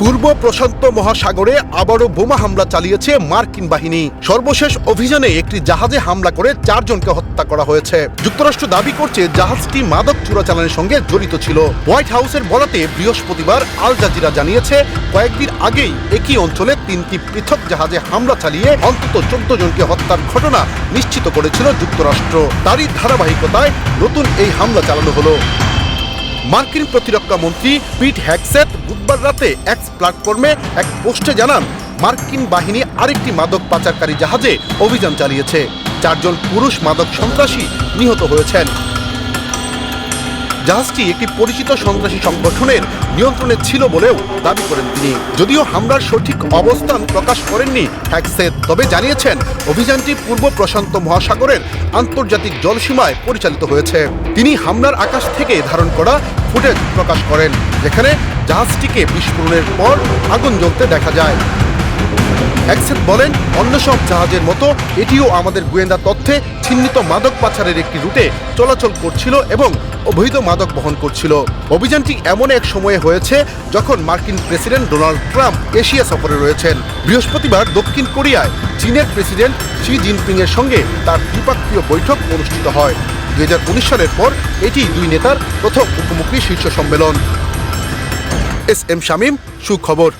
পূর্ব প্রশান্ত মহাসাগরে আবারও বোমা হামলা চালিয়েছে মার্কিন বাহিনী। সর্বশেষ অভিযানে একটি জাহাজে হামলা করে চারজনকে হত্যা করা হয়েছে। যুক্তরাষ্ট্র দাবি করছে জাহাজটি মাদক চোরাচালানের সঙ্গে জড়িত ছিল। হোয়াইট হাউসের বরাতে বৃহস্পতিবার আল জাজিরা জানিয়েছে, কয়েকদিন আগেই একই অঞ্চলে তিনটি পৃথক জাহাজে হামলা চালিয়ে অন্তত চোদ্দ জনকে হত্যার ঘটনা নিশ্চিত করেছিল যুক্তরাষ্ট্র। তারই ধারাবাহিকতায় নতুন এই হামলা চালানো হলো। মার্কিন প্রতিরক্ষা মন্ত্রী পিট হ্যাকসেট বুধবার রাতে এক্স প্ল্যাটফর্মে এক পোস্টে জানান, মার্কিন বাহিনী আরেকটি মাদক পাচারকারী জাহাজে অভিযান চালিয়েছে। চারজন পুরুষ মাদক সন্ত্রাসী নিহত হয়েছেন। জাহাজটি একটি পরিচিত সন্ত্রাসী সংগঠনের নিয়ন্ত্রণে ছিল বলেও দাবি করেন তিনি। যদিও হামলার সঠিক অবস্থান প্রকাশ করেননি হ্যাকসেট তবে জানিয়েছেন, অভিযানটি পূর্ব প্রশান্ত মহাসাগরের আন্তর্জাতিক জলসীমায় পরিচালিত হয়েছে। তিনি হামলার আকাশ থেকে ধারণ করা ফুটেজ প্রকাশ করেন, যেখানে জাহাজটিকে বিস্ফোরণের পর আগুন জ্বলতে দেখা যায়। অ্যাক্সেট বলেন, অন্য সব জাহাজের মতো এটিও আমাদের গোয়েন্দা তথ্যে চিহ্নিত মাদক পাচারের একটি রুটে চলাচল করছিল এবং অবৈধ মাদক বহন করছিল। অভিযানটি এমন এক সময়ে হয়েছে যখন মার্কিন প্রেসিডেন্ট ডোনাল্ড ট্রাম্প এশিয়া সফরে রয়েছেন। বৃহস্পতিবার দক্ষিণ কোরিয়ায় চীনের প্রেসিডেন্ট শি জিনপিং এর সঙ্গে তার দ্বিপাক্ষীয় বৈঠক অনুষ্ঠিত হয়। দুই হাজার উনিশ সালের পর এটি দুই নেতার প্রথম মুখোমুখি শীর্ষ সম্মেলন। এস এম শামীম, সুখবর।